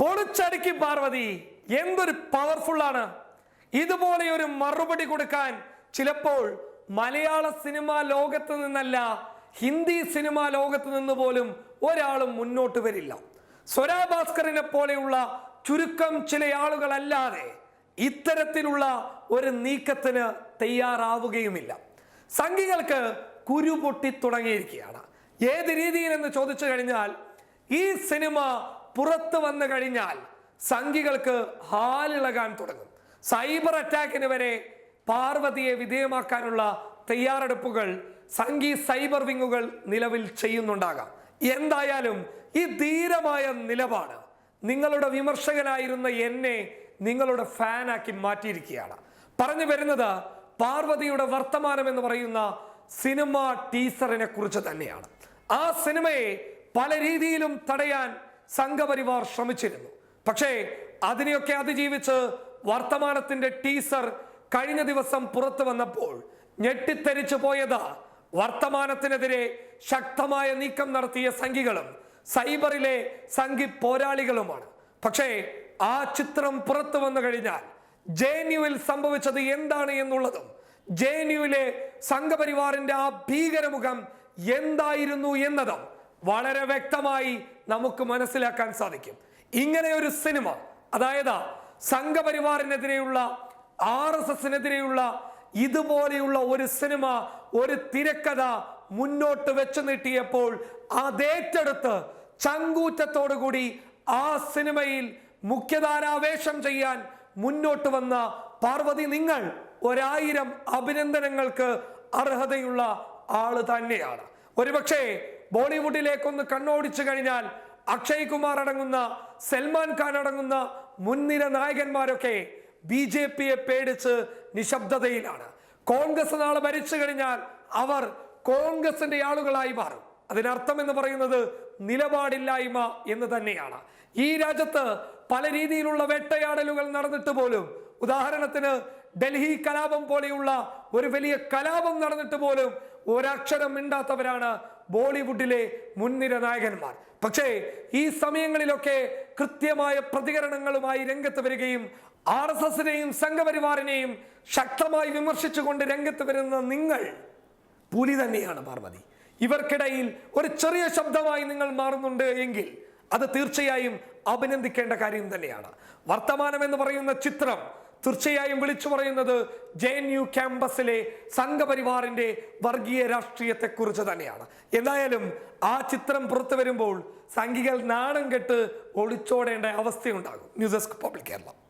പൊളിച്ചടുക്കി പാർവതി. എന്തൊരു പവർഫുൾ ആണ്. ഇതുപോലെ ഒരു മറുപടി കൊടുക്കാൻ ചിലപ്പോൾ മലയാള സിനിമാ ലോകത്ത് നിന്നല്ല ഹിന്ദി സിനിമാ ലോകത്ത് നിന്ന് പോലും ഒരാളും മുന്നോട്ട് വരില്ല. സ്വരാ ഭാസ്കറിനെ പോലെയുള്ള ചുരുക്കം ചില ആളുകളല്ലാതെ ഇത്തരത്തിലുള്ള ഒരു നീക്കത്തിന് തയ്യാറാവുകയുമില്ല. സംഘികൾക്ക് കുരു പൊട്ടി തുടങ്ങിയിരിക്കുകയാണ്. ഏത് രീതിയിൽ എന്ന് ചോദിച്ചു കഴിഞ്ഞാൽ ഈ സിനിമ പുറത്തു വന്നു കഴിഞ്ഞാൽ സംഘികൾക്ക് ഹാലിളകാൻ തുടങ്ങും. സൈബർ അറ്റാക്കിന് വരെ പാർവതിയെ വിധേയമാക്കാനുള്ള തയ്യാറെടുപ്പുകൾ സംഘി സൈബർ വിങ്ങുകൾ നിലവിൽ ചെയ്യുന്നുണ്ടാകാം. എന്തായാലും ഈ ധീരമായ നിലപാട് നിങ്ങളുടെ വിമർശകനായിരുന്ന എന്നെ നിങ്ങളുടെ ഫാനാക്കി മാറ്റിയിരിക്കുകയാണ്. പറഞ്ഞു വരുന്നത് പാർവതിയുടെ വർത്തമാനം എന്ന് പറയുന്ന സിനിമ ടീസറിനെ കുറിച്ച് തന്നെയാണ്. ആ സിനിമയെ പല രീതിയിലും തടയാൻ സംഘപരിവാർ ശ്രമിച്ചിരുന്നു. പക്ഷേ അതിനെയൊക്കെ അതിജീവിച്ച് വർത്തമാനത്തിന്റെ ടീസർ കഴിഞ്ഞ ദിവസം പുറത്തു വന്നപ്പോൾ ഞെട്ടിത്തെരിച്ചു പോയത്. വർത്തമാനത്തിനെതിരെ ശക്തമായ നീക്കം നടത്തിയ സംഘികളും സൈബറിലെ സംഘി പോരാളികളുമാണ്. പക്ഷേ ആ ചിത്രം പുറത്തു വന്നു കഴിഞ്ഞാൽ ജെ എൻ സംഭവിച്ചത് എന്താണ് എന്നുള്ളതും ജെ എൻ സംഘപരിവാറിന്റെ ആ ഭീകരമുഖം എന്തായിരുന്നു എന്നതും വളരെ വ്യക്തമായി നമുക്ക് മനസ്സിലാക്കാൻ സാധിക്കും. ഇങ്ങനെ ഒരു സിനിമ അതായത് സംഘപരിവാറിനെതിരെയുള്ള ആർ എസ് എസിനെതിരെയുള്ള ഇതുപോലെയുള്ള ഒരു സിനിമ ഒരു തിരക്കഥ മുന്നോട്ട് വെച്ചു നീട്ടിയപ്പോൾ അതേറ്റെടുത്ത് ചങ്കൂറ്റത്തോടുകൂടി ആ സിനിമയിൽ മുഖ്യധാരാവേശം ചെയ്യാൻ മുന്നോട്ട് വന്ന പാർവതി നിങ്ങൾ ഒരായിരം അഭിനന്ദനങ്ങൾക്ക് അർഹതയുള്ള ആൾ തന്നെയാണ്. ഒരുപക്ഷെ ബോളിവുഡിലേക്കൊന്ന് കണ്ണോടിച്ചു കഴിഞ്ഞാൽ അക്ഷയ് കുമാർ അടങ്ങുന്ന സൽമാൻ ഖാൻ അടങ്ങുന്ന മുൻനിര നായകന്മാരൊക്കെ ബി ജെ പിയെ പേടിച്ച് നിശബ്ദതയിലാണ്. കോൺഗ്രസ് നാളെ ഭരിച്ചു കഴിഞ്ഞാൽ അവർ കോൺഗ്രസിന്റെ ആളുകളായി മാറും. അതിനർത്ഥം എന്ന് പറയുന്നത് നിലപാടില്ലായ്മ എന്ന് തന്നെയാണ്. ഈ രാജ്യത്ത് പല രീതിയിലുള്ള വേട്ടയാടലുകൾ നടന്നിട്ട് പോലും ഉദാഹരണത്തിന് ഡൽഹി കലാപം പോലെയുള്ള ഒരു വലിയ കലാപം നടന്നിട്ട് പോലും ഒരക്ഷരം മിണ്ടാത്തവരാണ് ബോളിവുഡിലെ മുൻനിര നായകന്മാർ. പക്ഷേ ഈ സമയങ്ങളിലൊക്കെ കൃത്യമായ പ്രതികരണങ്ങളുമായി രംഗത്ത് വരികയും ആർ എസ് എസിനെയും സംഘപരിവാറിനെയും ശക്തമായി വിമർശിച്ചുകൊണ്ട് രംഗത്ത് വരുന്ന നിങ്ങൾ പുലി തന്നെയാണ് പാർവതി. ഇവർക്കിടയിൽ ഒരു ചെറിയ ശബ്ദമായി നിങ്ങൾ മാറുന്നുണ്ട് എങ്കിൽ അത് തീർച്ചയായും അഭിനന്ദിക്കേണ്ട കാര്യം തന്നെയാണ്. വർത്തമാനം എന്ന് പറയുന്ന ചിത്രം തീർച്ചയായും വിളിച്ചു പറയുന്നത് ജെ എൻ യു ക്യാമ്പസിലെ സംഘപരിവാറിന്റെ വർഗീയ രാഷ്ട്രീയത്തെക്കുറിച്ച് തന്നെയാണ്. എന്തായാലും ആ ചിത്രം പുറത്തു വരുമ്പോൾ സംഘികൾ നാണം കെട്ട് ഒളിച്ചോടേണ്ട അവസ്ഥയുണ്ടാകും. News desk public Keralam.